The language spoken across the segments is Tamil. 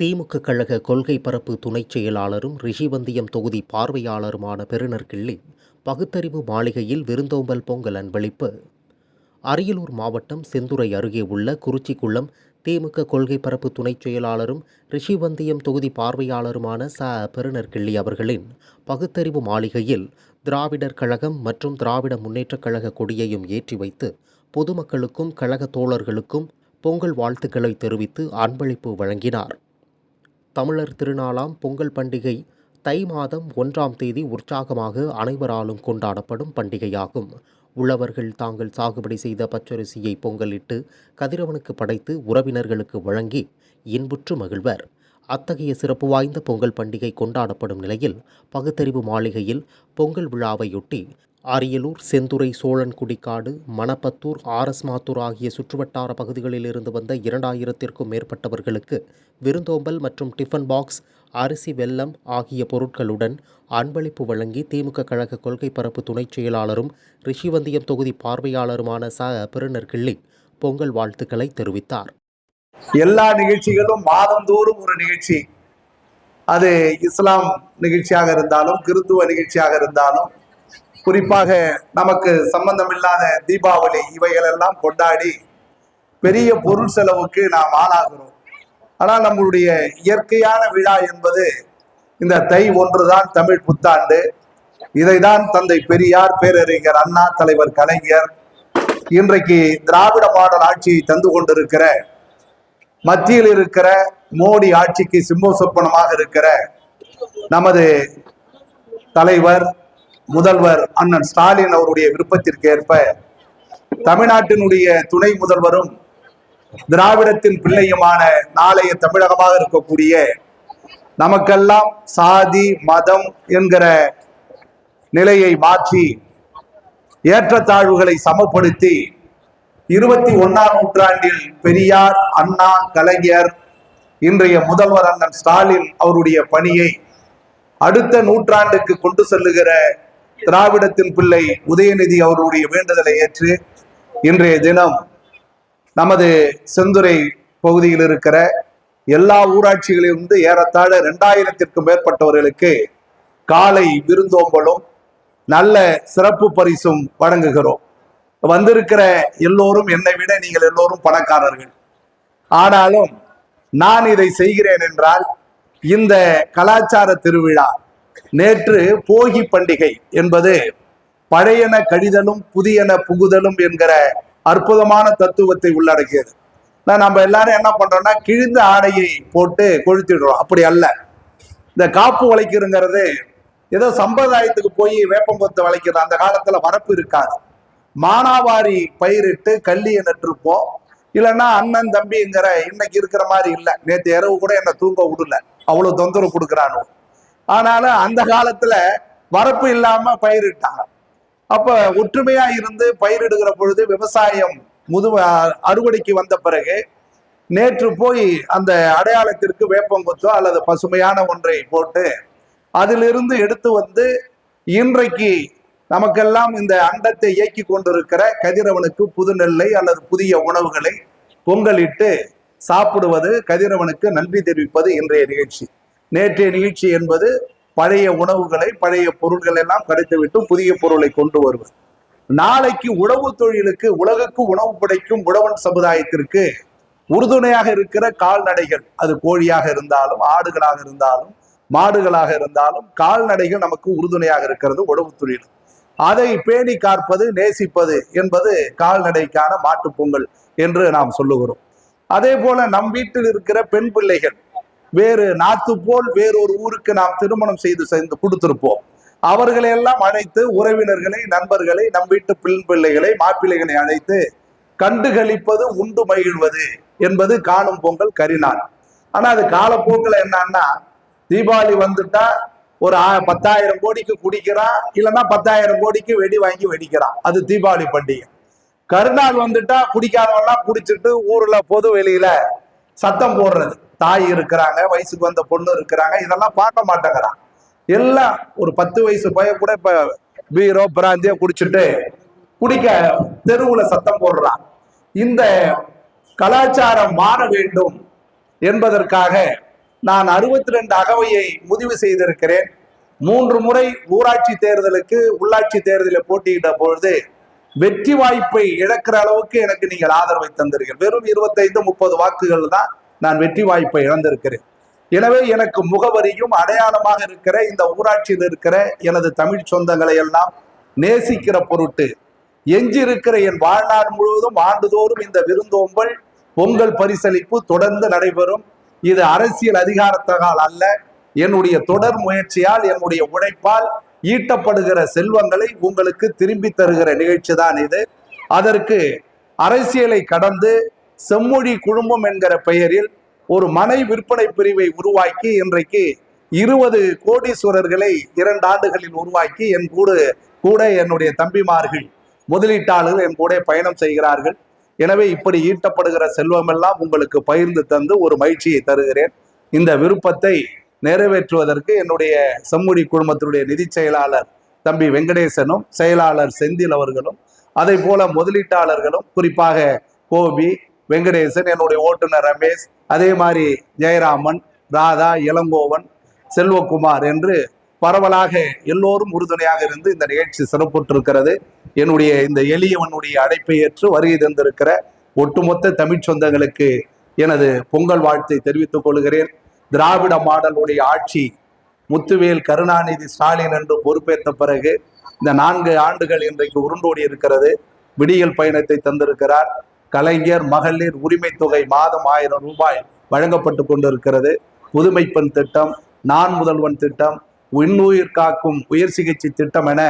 திமுக கழக கொள்கை பரப்பு துணைச் செயலாளரும் ரிஷிவந்தியம் தொகுதி பார்வையாளருமான பெருனர் கிள்ளி பகுத்தறிவு மாளிகையில் விருந்தோம்பல் பொங்கல் அன்பளிப்பு. அரியலூர் மாவட்டம் செந்துறை அருகே உள்ள குறிச்சிக்குளம் திமுக கொள்கை பரப்பு துணைச் செயலாளரும் ரிஷிவந்தியம் தொகுதி பார்வையாளருமான ச. பெருனர் கிள்ளி அவர்களின் பகுத்தறிவு மாளிகையில் திராவிடர் கழகம் மற்றும் திராவிட முன்னேற்றக் கழக கொடியையும் ஏற்றி வைத்து பொதுமக்களுக்கும் கழக தோழர்களுக்கும் பொங்கல் வாழ்த்துக்களை தெரிவித்து அன்பளிப்பு வழங்கினார். தமிழர் திருநாளாம் பொங்கல் பண்டிகை தை மாதம் ஒன்றாம் தேதி உற்சாகமாக அனைவராலும் கொண்டாடப்படும் பண்டிகையாகும். உழவர்கள் தாங்கள் சாகுபடி செய்த பச்சரிசியை பொங்கலிட்டு கதிரவனுக்கு படைத்து உறவினர்களுக்கு வழங்கி இன்புற்று மகிழ்வர். அத்தகைய சிறப்பு வாய்ந்த பொங்கல் பண்டிகை கொண்டாடப்படும் நிலையில் பகுத்தறிவு மாளிகையில் பொங்கல் விழாவையொட்டி அரியலூர் செந்துறை சோழன்குடிக்காடு மணப்பத்தூர் ஆர்எஸ் மாத்தூர் ஆகிய சுற்றுவட்டார பகுதிகளில் இருந்து வந்த இரண்டாயிரத்திற்கும் மேற்பட்டவர்களுக்கு விருந்தோம்பல் மற்றும் டிஃபன் பாக்ஸ் அரிசி வெல்லம் ஆகிய பொருட்களுடன் அன்பளிப்பு வழங்கி திமுக கழக கொள்கை பரப்பு துணைச் செயலாளரும் ரிஷிவந்தியம் தொகுதி பார்வையாளருமான ச. பெருநர் கிள்ளி பொங்கல் வாழ்த்துக்களை தெரிவித்தார். எல்லா நிகழ்ச்சிகளும் மாதந்தோறும் ஒரு நிகழ்ச்சி. அது இஸ்லாம் நிகழ்ச்சியாக இருந்தாலும் கிறித்துவ நிகழ்ச்சியாக இருந்தாலும் குறிப்பாக நமக்கு சம்பந்தமில்லாத தீபாவளி இவைகளெல்லாம் கொண்டாடி பெரிய பொருள் செலவுக்கு நாம் ஆளாகிறோம். ஆனால் நம்மளுடைய இயற்கையான விழா என்பது இந்த தை ஒன்றுதான் தமிழ் புத்தாண்டு. இதைதான் தந்தை பெரியார் பேரறிஞர் அண்ணா தலைவர் கலைஞர் இன்றைக்கு திராவிட மாடல் ஆட்சியை தந்து கொண்டிருக்கிற மத்தியில் இருக்கிற மோடி ஆட்சிக்கு சிம்ம சொப்பனமாக இருக்கிற நமது தலைவர் முதல்வர் அண்ணன் ஸ்டாலின் அவருடைய விருப்பத்திற்கு ஏற்ப தமிழ்நாட்டினுடைய துணை முதல்வரும் திராவிடத்தின் பிள்ளையுமான நாளைய தமிழகமாக இருக்கக்கூடிய நமக்கெல்லாம் சாதி மதம் என்கிற நிலையை மாற்றி ஏற்றத்தாழ்வுகளை சமப்படுத்தி இருபத்தி ஒன்னாம் நூற்றாண்டில் பெரியார் அண்ணா கலைஞர் இன்றைய முதல்வர் அண்ணன் ஸ்டாலின் அவருடைய பணியை அடுத்த நூற்றாண்டுக்கு கொண்டு செல்லுகிற திராவிடத்தின் பிள்ளை உதயநிதி அவருடைய வேண்டுதலை ஏற்று இன்றைய தினம் நமது செந்துறை பகுதியில் இருக்கிற எல்லா ஊராட்சிகளிலிருந்து ஏறத்தாழ ரெண்டாயிரத்திற்கும் மேற்பட்டவர்களுக்கு காலை விருந்தோம்பலும் நல்ல சிறப்பு பரிசும் வழங்குகிறோம். வந்திருக்கிற எல்லோரும் என்னை விட நீங்கள் எல்லோரும் பணக்காரர்கள். ஆனாலும் நான் இதை செய்கிறேன் என்றால் இந்த கலாச்சார திருவிழா நேற்று போகி பண்டிகை என்பது பழையன கழிதலும் புதியன புகுதலும் என்கிற அற்புதமான தத்துவத்தை உள்ளடக்கியது. நான் நம்ம எல்லாரும் என்ன பண்றோம்னா கிழிந்த ஆடையை போட்டு கொழுத்திடுறோம் அப்படி அல்ல. இந்த காப்பு வளைக்கிறங்கிறது ஏதோ சம்பிரதாயத்துக்கு போய் வேப்பம்பொத்து வளைக்கிறது அந்த காலத்துல வரப்பு இருக்காது. மானாவாரி பயிரிட்டு கல்லியை நட்டிருப்போம். இல்லைன்னா அண்ணன் தம்பிங்கிற இன்னைக்கு இருக்கிற மாதிரி இல்லை. நேற்று இரவு கூட என்னை தூங்க விடல. அவ்வளவு தொந்தரவு கொடுக்குறானு? ஆனாலும் அந்த காலத்துல வரப்பு இல்லாம பயிரிட்டாங்க. அப்ப ஒற்றுமையா இருந்து பயிரிடுகிற பொழுது விவசாயம் முது அறுவடைக்கு வந்த பிறகு நேற்று போய் அந்த அடையாளத்திற்கு வேப்பங்குத்தோ அல்லது பசுமையான ஒன்றை போட்டு அதிலிருந்து எடுத்து வந்து இன்றைக்கு நமக்கெல்லாம் இந்த அண்டத்தை இயக்கி கொண்டிருக்கிற கதிரவனுக்கு புது நெல்லை அல்லது புதிய உணவுகளை பொங்கலிட்டு சாப்பிடுவது கதிரவனுக்கு நன்றி தெரிவிப்பது இன்றைய நிகழ்ச்சி. நேற்றைய நிகழ்ச்சி என்பது பழைய உணவுகளை பழைய பொருட்கள் எல்லாம் கிடைத்துவிட்டு புதிய பொருளை கொண்டு வருவது. நாளைக்கு உழவு தொழிலுக்கு உலகுக்கு உணவு படைக்கும் உழவன் சமுதாயத்திற்கு உறுதுணையாக இருக்கிற கால்நடைகள் அது கோழியாக இருந்தாலும் ஆடுகளாக இருந்தாலும் மாடுகளாக இருந்தாலும் கால்நடைகள் நமக்கு உறுதுணையாக இருக்கிறது உழவு தொழில். அதை பேணி காற்பது நேசிப்பது என்பது கால்நடைக்கான மாட்டுப் பொங்கல் என்று நாம் சொல்லுகிறோம். அதே போல நம் வீட்டில் இருக்கிற பெண் பிள்ளைகள் வேறு நாத்து போல் வேறொரு ஊருக்கு நாம் திருமணம் செய்து செய்து கொடுத்திருப்போம். அவர்களை எல்லாம் அழைத்து உறவினர்களை நண்பர்களை நம் வீட்டு பெண் பிள்ளைகளை மாப்பிள்ளைகளை அழைத்து கண்டுகளிப்பது உண்டு மகிழ்வது என்பது காணும் பொங்கல் கரிநாள். ஆனா அது காலப்போக்கில் என்னன்னா தீபாவளி வந்துட்டா ஒரு பத்தாயிரம் கோடிக்கு குடிக்கிறான் இல்லைன்னா பத்தாயிரம் கோடிக்கு வெடி வாங்கி வெடிக்கிறான். அது தீபாவளி பண்டிகை. கருநாள் வந்துட்டா குடிக்காதவெல்லாம் குடிச்சிட்டு ஊர்ல பொது வெளியில சத்தம் போடுறது. தாய் இருக்கிறாங்க வயசுக்கு வந்த பொண்ணு இருக்கிறாங்க இதெல்லாம் பார்க்க மாட்டேங்கிறான். எல்லாம் ஒரு பத்து வயசு பையன் கூட இப்ப பீரோ பிராந்தியோ குடிச்சிட்டு குடிக்க தெருவுல சத்தம் போடுறான். இந்த கலாச்சாரம் மாற வேண்டும் என்பதற்காக நான் அறுபத்தி ரெண்டு அகவையை முடிவு செய்திருக்கிறேன். மூன்று முறை ஊராட்சி தேர்தலுக்கு உள்ளாட்சி தேர்தலில் போட்டியிட்ட பொழுது வெற்றி வாய்ப்பை இழக்கிற அளவுக்கு எனக்கு நீங்கள் ஆதரவை தந்தீர்கள் வெறும் இருபத்தைந்து முப்பது வாக்குகள் தான் நான் வெற்றி வாய்ப்பை இழந்திருக்கிறேன். எனவே எனக்கு முகவரியும் அடையாளமாக இருக்கிற இந்த ஊராட்சியில் இருக்கிற எனது தமிழ் சொந்தங்களை எல்லாம் நேசிக்கிற பொருட்டு எஞ்சியிருக்கிற என் வாழ்நாள் முழுவதும் ஆண்டுதோறும் இந்த விருந்தோம்பல் பொங்கல் பரிசளிப்பு தொடர்ந்து நடைபெறும். இது அரசியல் அதிகாரத்தகால் அல்ல. என்னுடைய தொடர் முயற்சியால் என்னுடைய உழைப்பால் ஈட்டப்படுகிற செல்வங்களை உங்களுக்கு திரும்பி தருகிற நிகழ்ச்சி தான் இது. அதற்கு அரசியலை கடந்து செம்மொழி குழுமம் என்கிற பெயரில் ஒரு மனை விற்பனை பிரிவை உருவாக்கி இன்றைக்கு இருபது கோடீஸ்வரர்களை இரண்டு ஆண்டுகளில் உருவாக்கி என் கூட கூட என்னுடைய தம்பிமார்கள் முதலீட்டாளர்கள் என் கூட பயணம் செய்கிறார்கள். எனவே இப்படி ஈட்டப்படுகிற செல்வமெல்லாம் உங்களுக்கு பகிர்ந்து தந்து ஒரு மகிழ்ச்சியை தருகிறேன். இந்த விருப்பத்தை நிறைவேற்றுவதற்கு என்னுடைய செம்மொழி குழுமத்தினுடைய நிதி செயலாளர் தம்பி வெங்கடேசனும் செயலாளர் செந்தில் அவர்களும் அதை போல முதலீட்டாளர்களும் குறிப்பாக கோபி வெங்கடேசன் என்னுடைய ஓட்டுநர் ரமேஷ் அதே மாதிரி ஜெயராமன் ராதா இளங்கோவன் செல்வகுமார் என்று பரவலாக எல்லோரும் உறுதுணையாக இருந்து இந்த நிகழ்ச்சி சிறப்புற்றிருக்கிறது. என்னுடைய இந்த எளியவனுடைய அழைப்பை ஏற்று வருகை தந்திருக்கிற ஒட்டுமொத்த தமிழ் சொந்தங்களுக்கு எனது பொங்கல் வாழ்த்தை தெரிவித்துக் கொள்கிறேன். திராவிட மாடலுடைய ஆட்சி முத்துவேல் கருணாநிதி ஸ்டாலின் என்று பொறுப்பேற்ற பிறகு இந்த நான்கு ஆண்டுகள் இன்றைக்கு உருண்டோடி இருக்கிறது. விடியல் பயணத்தை தந்திருக்கிறார். கலைஞர் மகளிர் உரிமை தொகை மாதம் ஆயிரம் ரூபாய் வழங்கப்பட்டு கொண்டிருக்கிறது. புதுமை பெண் திட்டம் நான் முதல்வன் திட்டம் உயிர் காக்கும் உயர் சிகிச்சை திட்டம் என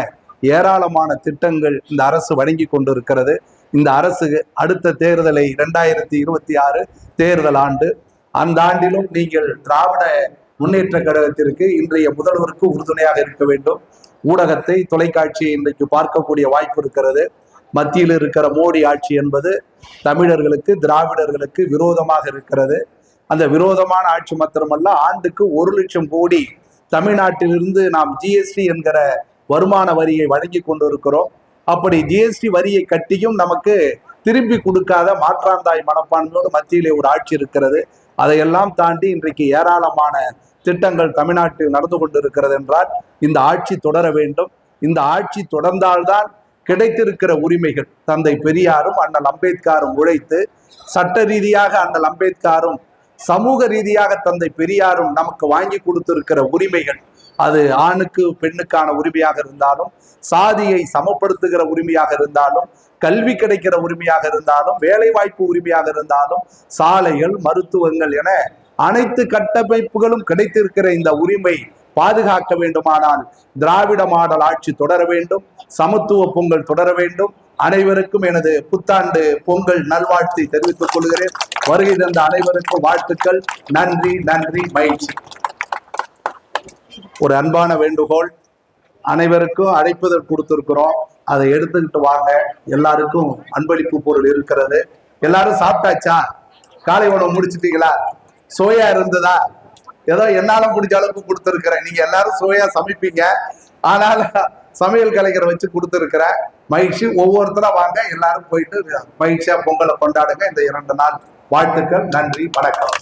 ஏராளமான திட்டங்கள் இந்த அரசு வழங்கி கொண்டிருக்கிறது. இந்த அரசு அடுத்த தேர்தலை இரண்டாயிரத்தி இருபத்தி ஆறு தேர்தல் ஆண்டு. அந்த ஆண்டிலும் நீங்கள் திராவிட முன்னேற்ற கழகத்திற்கு இன்றைய முதல்வருக்கு உறுதுணையாக இருக்க வேண்டும். ஊடகத்தை தொலைக்காட்சியை இன்றைக்கு பார்க்கக்கூடிய வாய்ப்பு இருக்கிறது. மத்தியில் இருக்கிற மோடி ஆட்சி என்பது தமிழர்களுக்கு திராவிடர்களுக்கு விரோதமாக இருக்கிறது. அந்த விரோதமான ஆட்சி மாத்திரமல்ல ஆண்டுக்கு ஒரு லட்சம் கோடி தமிழ்நாட்டிலிருந்து நாம் ஜிஎஸ்டி என்கிற வருமான வரியை வழங்கி கொண்டிருக்கிறோம். அப்படி ஜிஎஸ்டி வரியை கட்டியும் நமக்கு திரும்பி கொடுக்காத மாற்றாந்தாய் மனப்பான்மையோடு மத்தியிலே ஒரு ஆட்சி இருக்கிறது. அதையெல்லாம் தாண்டி இன்றைக்கு ஏராளமான திட்டங்கள் தமிழ்நாட்டில் நடந்து கொண்டிருக்கிறது என்றால் இந்த ஆட்சி தொடர வேண்டும். இந்த ஆட்சி தொடர்ந்தால்தான் கிடைத்திருக்கிற உரிமைகள். தந்தை பெரியாரும் அண்ணல் அம்பேத்காரும் உழைத்து சட்ட ரீதியாக அண்ணல் அம்பேத்காரும் சமூக ரீதியாக தந்தை பெரியாரும் நமக்கு வாங்கி கொடுத்திருக்கிற உரிமைகள். அது ஆணுக்கு பெண்ணுக்கான உரிமையாக இருந்தாலும் சாதியை சமப்படுத்துகிற உரிமையாக இருந்தாலும் கல்வி கிடைக்கிற உரிமையாக இருந்தாலும் வேலை வாய்ப்பு உரிமையாக இருந்தாலும் சாலைகள் மருத்துவங்கள் என அனைத்து கட்டமைப்புகளும் கிடைத்திருக்கிற இந்த உரிமை பாதுகாக்க வேண்டுமானால் திராவிட மாடல் ஆட்சி தொடர வேண்டும் சமத்துவ பொங்கல் தொடர வேண்டும். அனைவருக்கும் எனது புத்தாண்டு பொங்கல் நல்வாழ்த்தை தெரிவித்துக் கொள்கிறேன். வருகை தந்த அனைவருக்கும் வாழ்த்துக்கள். நன்றி நன்றி மகிழ்ச்சி ஒரு அன்பான வேண்டுகோள். அனைவருக்கும் அழைப்புதல் கொடுத்துருக்குறோம். அதை எடுத்துக்கிட்டு வாங்க. எல்லாருக்கும் அன்பளிப்பு பொருள் இருக்கிறது. எல்லாரும் சாப்பிட்டாச்சா? காலை உணவு முடிச்சிட்டீங்களா? சோயா இருந்ததா? ஏதோ என்னால முடிஞ்ச அளவுக்கு கொடுத்துருக்குறேன். நீங்க எல்லாரும் சுவையா சமைப்பீங்க. ஆனால் சமையல் கலைஞரை வச்சு கொடுத்துருக்குறேன். மகிழ்ச்சி. ஒவ்வொருத்தரும் வாங்க. எல்லாரும் போயிட்டு மகிழ்ச்சியா பொங்கலை கொண்டாடுங்க. இந்த இரண்டு நாள் வாழ்த்துக்கள். நன்றி. வணக்கம்.